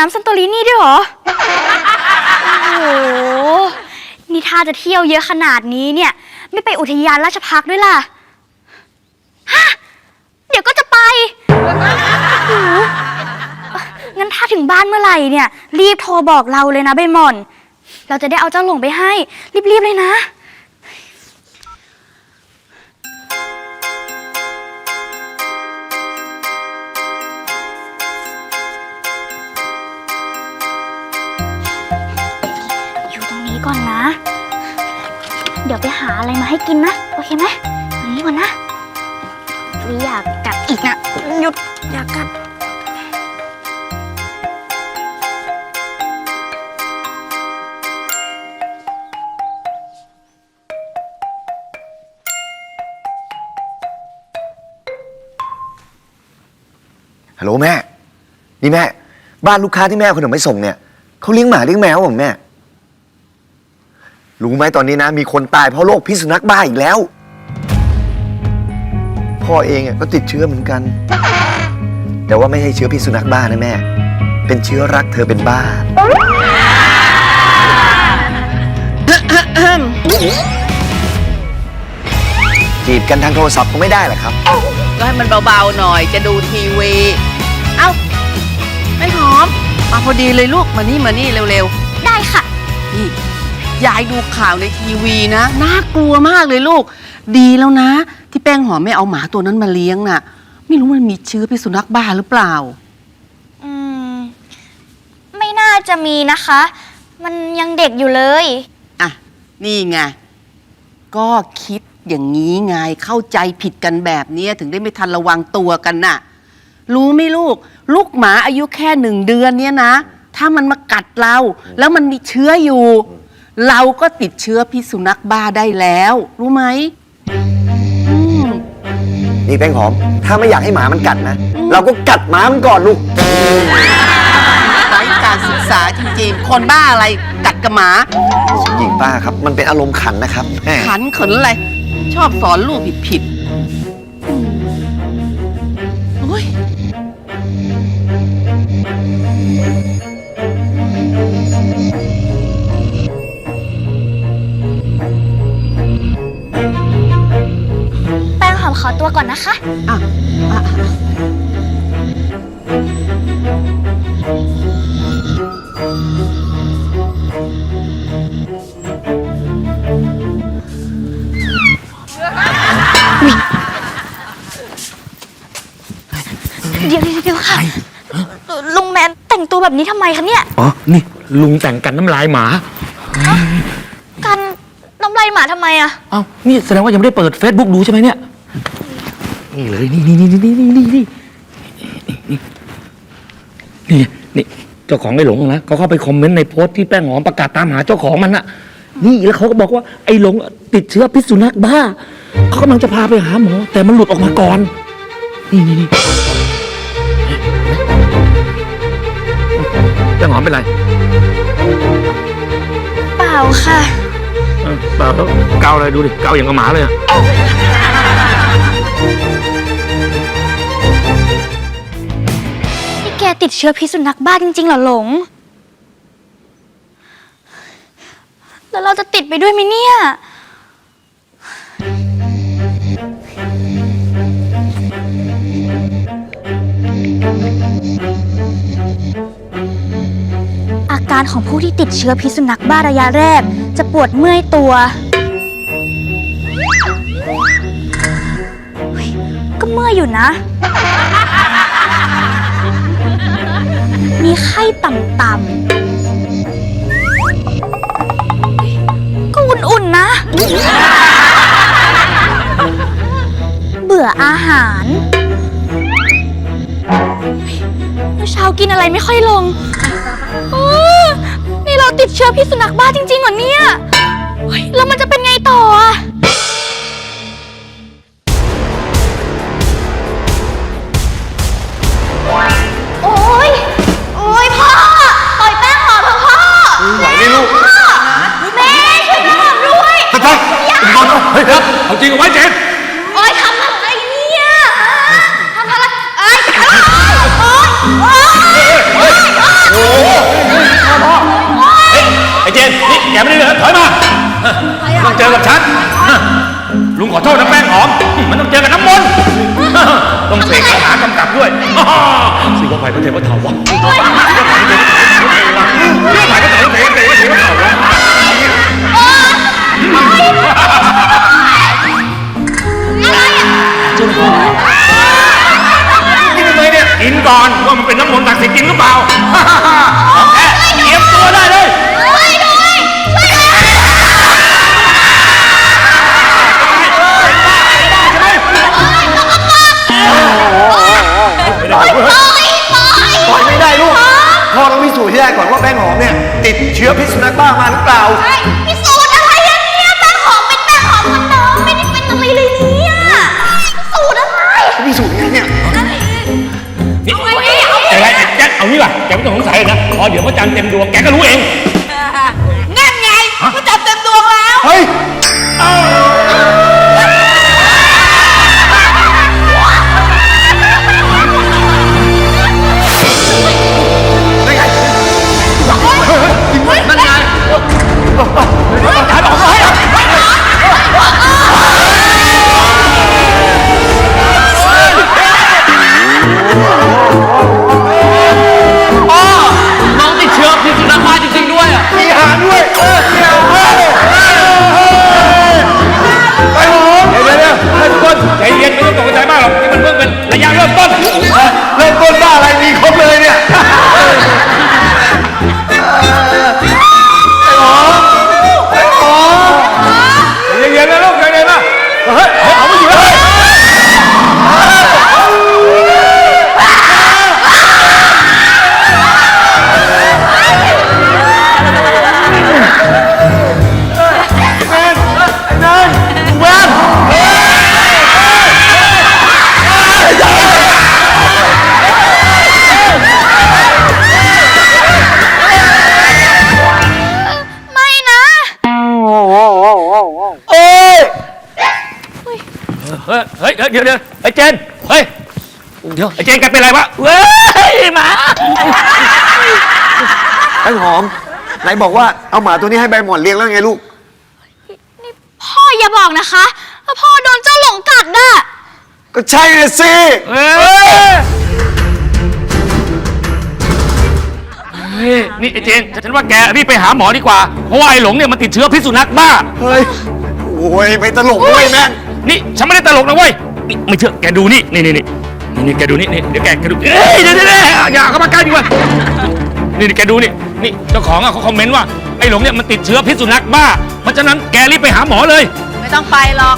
น้ำซันโตรินี่ด้วยเหรอ โอ้โห นี่ถ้าจะเที่ยวเยอะขนาดนี้เนี่ย ไม่ไปอุทยานราชพักด้วยล่ะ ฮะ เดี๋ยวก็จะไปโอ้โหงั้นถ้าถึงบ้านเมื่อไหร่เนี่ย รีบโทรบอกเราเลยนะใบหม่อน เราจะได้เอาเจ้าหลงไปให้ รีบๆเลยนะ ไปหาอะไรมาให้กินนะ โอเคไหมตรงนี้ก่อนนะวิอยากกัดอีกนะ หยุดอยากกัดฮัลโหลแม่ นี่แม่ บ้านลูกค้าที่แม่เอาขนมไปส่งเนี่ยเขาเลี้ยงหมาเลี้ยงแมวผมแม่ รู้ไหมตอนนี้นะ มีคนตายเพราะโรคพิษสุนัขบ้าอีกแล้ว พ่อเองอะก็ติดเชื้อเหมือนกัน แต่ว่าไม่ใช่เชื้อพิษสุนัขบ้านะแม่ เป็นเชื้อรักเธอเป็นบ้า จีบกันทางโทรศัพท์ก็ไม่ได้เหรอครับ ก็ให้มันเบาๆหน่อยจะดูทีวี เอ้า ไม่หอม มาพอดีเลยลูก มานี่มานี่เร็วได้ค่ะ ๆนี่ ยายดูข่าวในทีวีนะ น่ากลัวมากเลยลูก ดีแล้วนะ ที่แป้งหอมไม่เอาหมาตัวนั้นมาเลี้ยงน่ะ ไม่รู้มันมีเชื้อพิษสุนัขบ้าหรือเปล่า อืม ไม่น่าจะมีนะคะ มันยังเด็กอยู่เลย อะ นี่ไง ก็คิดอย่างนี้ไงเข้าใจผิดกันแบบเนี้ยถึงได้ไม่ทันระวังตัวกันน่ะ รู้ไหมลูก ลูกหมาอายุแค่หนึ่งเดือนเนี่ยนะ ถ้ามันมากัดเรา แล้วมันมีเชื้ออยู่ เราก็ติดเชื้อพิษสุนัขบ้าได้แล้ว รู้ไหมอืม นี่แป้งหอม ถ้าไม่อยากให้หมามันกัดนะ เราก็กัดหมามันก่อนลูก ไร้การศึกษาจริงๆ คนบ้าอะไรกัดกับหมา หญิงป้าครับ มันเป็นอารมณ์ขันนะครับแม่ขันเขินอะไร ชอบสอนลูกผิดผิดโขอตัวก่อนนะคะ อะอะอะเดี๋ยวเดี๋ยวเดี๋ยวค่ะ ลุงแมนแต่งตัวแบบนี้ทำไมคะเนี่ย อ๋อ นี่ลุงแต่งกันน้ำลายหมา กันน้ำลายหมาทำไมอะ เอ้า นี่แสดงว่ายังไม่ได้เปิด Facebook ดูใช่ไหมเนี่ย นี่เลยนี่นี่นี่นี่นี่นี่นี่นี่นี่นี่เจ้าของไอ้หลงนะเขาเข้าไปคอมเมนต์ในโพสต์ที่แป้งหอมประกาศตามหาเจ้าของมันน่ะนี่แล้วเขาก็บอกว่าไอ้หลงติดเชื้อพิษสุนัขบ้าเขากำลังจะพาไปหาหมอ แต่มันหลุดออกมาก่อน นี่นี่นี่แป้งหอมเป็นไรเปล่าค่ะเออเปล่าแล้วเกาอะไรดูดิเกาอย่างกับหมาเลยอะ ติดเชื้อพิษสุนัขบ้าจริงๆเหรอหลง แล้วเราจะติดไปด้วยไหมเนี่ย อาการของผู้ที่ติดเชื้อพิษสุนัขบ้าระยะแรก จะปวดเมื่อยตัวเฮ้ยก็เมื่อยอยู่นะ มีไข้ต่ำๆ ก็อุ่นๆนะ เบื่ออาหารเมื่อเช้ากินอะไรไม่ค่อยลงเออนี่เราติดเชื้อพิษสุนัขบ้าจริงๆเหรอเนี่ยเฮ้ยแล้วมันจะเป็นไงต่ออะ จริงเอาไว้เจนโอ้ยทำอะไรเนี่ยทำอะไรไอ้ยโอ้ยโอ้ยโอ้ยโอ๊ยโอ๊ยไอ้เจนนี่แกไม่ได้เลยถอยมาต้องเจอกับฉันลุงขอโทษนะแป้งหอม มันต้องเจอกับน้ำมนต์ต้องเสกคาถากำกับด้วยสิ่งว่าไปพระเทพพระเทาวะ นี่ทำไมเนี่ยกินก่อนว่ามันเป็นน้ำมนต์ศักดิ์สิทธิ์จริงหรือเปล่าแค่เตรียมตัวได้เลยไม่ได้เว้ยปล่อยไม่ได้ลูกพ่อต้องพิสูจน์ให้ได้ก่อนว่าแป้งหอมเนี่ย ติดเชื้อพิษสุนัขบ้ามาหรือเปล่า พิสู อะไรพิสูจน์ยังไงเนี่ยนี่แกไงแกเอานี่ว่ะแกไม่ต้องสงสัยเลยนะพอเดี๋ยวพระจันทร์เต็มดวงแกก็รู้เอง นั่นไงพระจันทร์เต็มดวงแล้ว เฮ้ย เฮ้ยเดี๋ยวเดี๋ยวไอ้เจนเฮ้ยเดี๋ยวไอ้เจนแกเป็นไรวะเว้ยหมาแป้งหอมไหนบอกว่าเอาหมาตัวนี้ให้ใบหมอนเลี้ยงแล้วไงลูกพ่ออย่าบอกนะคะว่าพ่อโดนเจ้าหลงกัดน่ะก็ใช่น่ะสิเฮ้ยเฮ้ยนี่ไอ้เจนฉันว่าแกรีบไปหาหมอดีกว่า เพราะว่าไอ้หลงเนี่ยมันติดเชื้อพิษสุนัขบ้า เฮ้ย โอ้ยไม่ตลกด้วยแม่ง นี่ฉันไม่ได้ตลกนะเว้ย นี่ไม่เชื่อแกดูนี่นี่นี่นี่นี่นี่แกดูนี่นี่เดี๋ยวแกแกดูเอ้ยเดี๋ยวเดี๋ยวเดี๋ยวอย่าเข้ามาใกล้ดีกว่านี่นี่แกดูนี่นี่เจ้าของอะเขาคอมเมนต์ว่าไอ้หลงเนี่ยมันติดเชื้อพิษสุนัขบ้า เพราะฉะนั้นแกรีบไปหาหมอเลย ไม่ต้องไปหรอก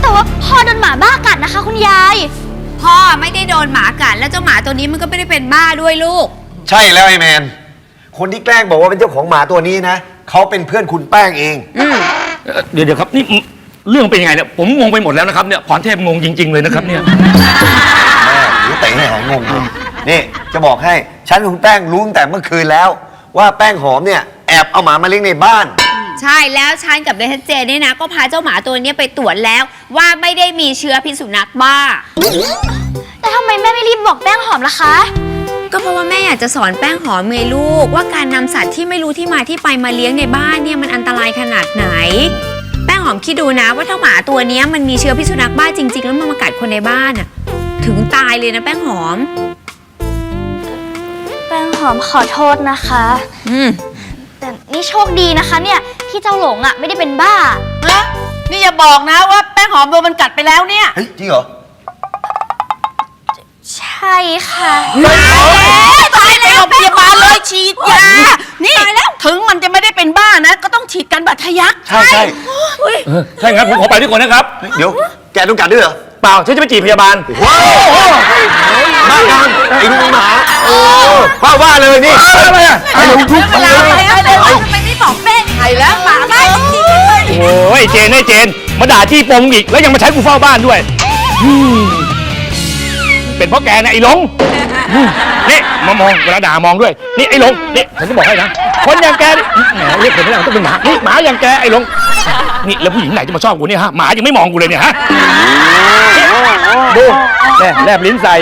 แต่ว่าพ่อโดนหมาบ้ากัดนะคะ คุณยาย พ่อไม่ได้โดนหมากัดแล้วเจ้าหมาตัวนี้มันก็ไม่ได้เป็นบ้าด้วยลูก ใช่แล้วไอ้แมน คนที่แกล้งบอกว่าเป็นเจ้าของหมาตัวนี้นะเขาเป็นเพื่อนคุณแป้งเองเอ่อเดี๋ยวเดี๋ยวครับนี่ เรื่องเป็นยังไงเนี่ยผมงงไปหมดแล้วนะครับเนี่ยพรเทพงงจริง ๆ เลยนะครับเนี่ยแม่หรือเต๋ให้หายงงเลยนี่จะบอกให้ฉันกับคุณแป้งรู้ตั้งแต่เมื่อคืนแล้ว ว่าแป้งหอมเนี่ยแอบเอาหมามาเลี้ยงในบ้าน ใช่แล้วฉันกับเดชเจนเนี่ยนะ ก็พาเจ้าหมาตัวเนี้ยไปตรวจแล้ว ว่าไม่ได้มีเชื้อพิษสุนัขบ้า แต่ทำไมแม่ไม่รีบบอกแป้งหอมล่ะคะ ก็เพราะว่าแม่อยากจะสอนแป้งหอมไงลูก ว่าการนำสัตว์ที่ไม่รู้ที่มาที่ไปมาเลี้ยงในบ้านเนี่ยมันอันตรายขนาดไหนแป้ง หอมคิดดูนะ ว่าถ้าหมาตัวเนี้ยมันมีเชื้อพิษสุนัขบ้าจริง ๆ แล้วมันมากัดคนในบ้านอะถึงตายเลยนะแป้งหอม แป้งหอมขอโทษนะคะ อืมแต่นี่โชคดีนะคะ เนี่ยที่เจ้าหลงอะไม่ได้เป็นบ้า ฮะนี่อย่าบอกนะว่าแป้งหอมโดนมันกัดไปแล้วเนี่ย เฮ้ยจริงเหรอ ใช่ค่ะตายแล้วไปโร งพยาบาลเลยฉีดยา นี่ถึงมันจะไม่ได้เป็นบ้านะ ก็ต้องฉีดกันบาดทะยักใช่ใช่เออใช่ครับผมขอไปด้วยก่อนนะครับ เดี๋ยวแกต้องกัดด้วยเหรอเปล่าฉันจะไปจีบพยาบาลว้าวบ้ากามไอ้ลูกหมาโอ้บ้าว่าเลยนี่อะไรอะไอ้หลงทุกข์เวลาไปแล้วทำไมไม่บอกแป้งไข่แล้วหมาบ้าจริงๆเลยโอ้ยเจนไอ้เจน มาด่าจี้ปมอีกแล้วยังมาใช้กูเฝ้าบ้านด้วยอืมเป็นเพราะแกนะไอ้หลงอืม นี่มามองเวลาด่ามองด้วย นี่ไอ้หลงนี่ฉันจะบอกให้นะ คนอย่างแกนี่แหมเรียกคนไม่ได้ต้องเป็นหมานี่หมาอย่างแกไอ้หลงนี่แล้วผู้หญิงไหนจะมาชอบกูเนี่ยฮะหมายังไม่มองกูเลยเนี่ยฮะดูแน่แลบลิ้นใส่